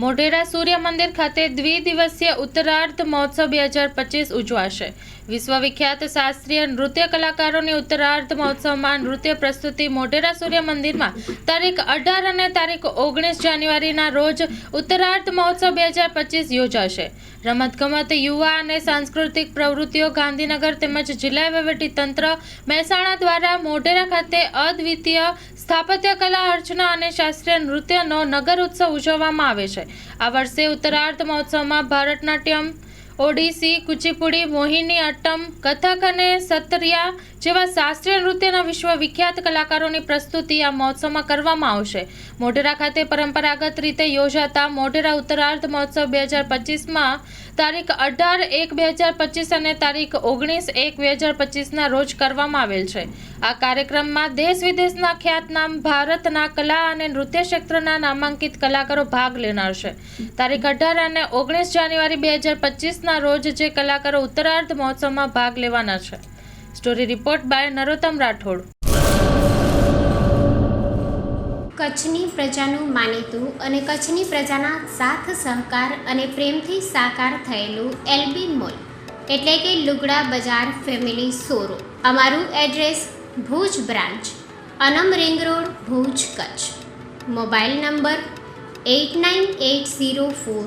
મોઢેરા સૂર્ય મંદિર ખાતે દ્વિદિવસીય ઉત્તરાર્ધ મહોત્સવ બે હજાર પચીસ ઉજવાશે. વિશ્વવિખ્યાત શાસ્ત્રીય નૃત્ય કલાકારોની ઉત્તરાર્ધ મહોત્સવમાં નૃત્ય પ્રસ્તુતિ મોઢેરા સૂર્ય મંદિરમાં તારીખ અઢાર અને તારીખ ઓગણીસ જાન્યુઆરીના રોજ ઉત્તરાર્ધ મહોત્સવ બે હજાર પચીસ યોજાશે. રમતગમત, યુવા અને સાંસ્કૃતિક પ્રવૃત્તિઓ ગાંધીનગર તેમજ જિલ્લા વહીવટી તંત્ર મહેસાણા દ્વારા મોઢેરા ખાતે અદ્વિતીય સ્થાપત્ય કલા અર્ચના અને શાસ્ત્રીય નૃત્યનો નગર ઉત્સવ ઉજવવામાં આવે છે. આ વર્ષે ઉત્તરાર્ધ મહોત્સવમાં ભરતનાટ્યમ ઓડિસી, કુચીપુડી, મોહિની, અટ્ટમ, કથક અને સત્રિયા જેવા શાસ્ત્રીય નૃત્યના વિશ્વવિખ્યાત કલાકારોની પ્રસ્તુતિ આ મહોત્સવમાં કરવામાં આવશે. મોઢેરા ખાતે પરંપરાગત રીતે યોજાતા મોઢેરા ઉત્તરાર્ધ મહોત્સવ બે હજાર પચીસમાં તારીખ અઢાર એક બે હજાર પચીસ અને તારીખ ઓગણીસ એક બે હજાર પચીસના રોજ કરવામાં આવેલ છે. આ કાર્યક્રમમાં દેશ વિદેશના ખ્યાતનામ ભારતના કલા અને નૃત્ય ક્ષેત્રના નામાંકિત કલાકારો ભાગ લેનાર છે. તારીખ અઢાર અને ઓગણીસ જાન્યુઆરી બે હજાર પચીસના રોજ જે કલાકારો ઉત્તરાર્ધ મહોત્સવમાં ભાગ લેવાના છે. Story report by Narottam Rathod. કચ્છની પ્રજાનું માનીતું અને કચ્છની પ્રજાના સાથ, સહકાર અને પ્રેમથી સાકાર થયેલું એલબી મોલ. એટલે કે લુગડા બજાર ફેમિલી સોરો અમારું address Bhuj branch, Anam ring road, Bhuj Kutch. Mobile number eight nine eight zero four